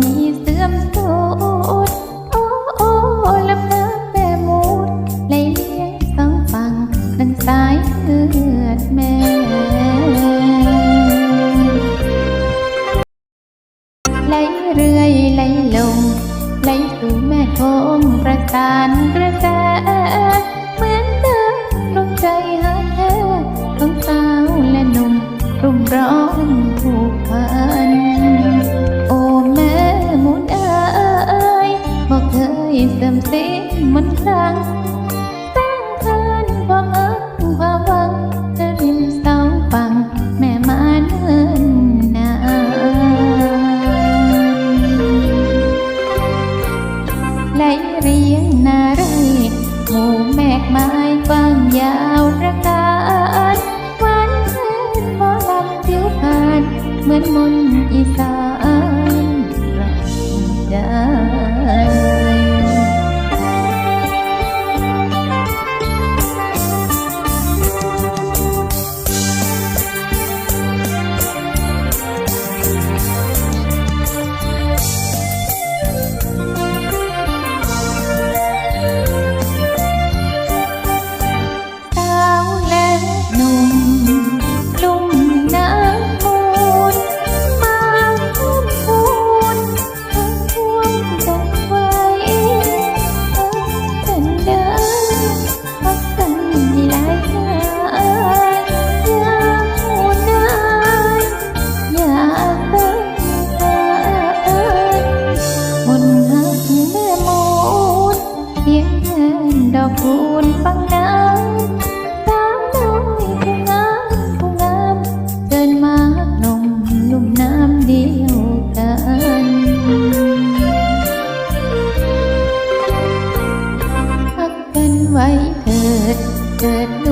มีเสื่อมโทษโอ้โอ้ลำน้ำแม่มูดไหลเลี้ยงสองฝั่งดังสายเลือดแม่ไหลเรื่อยไหลลงไหลสู่แม่โคงประสานกระแสเหมือนเดิมลงใจหาแท้ของสาวและหนุ่มรุมร้อนผูกพัน ครั้งสร้างทานความอักความหวังเธอริมเสาฟัง แม่มาเนิ่นนานไหลเรียงนาไรหมู่แมกไม้กว้างยาวประการหวานเพื่อนหมอลำผิวพาน เหมือนมนอีสาน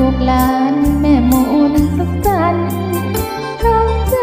ลูกหลานแม่มูลสุขสันต์พร้อมใจ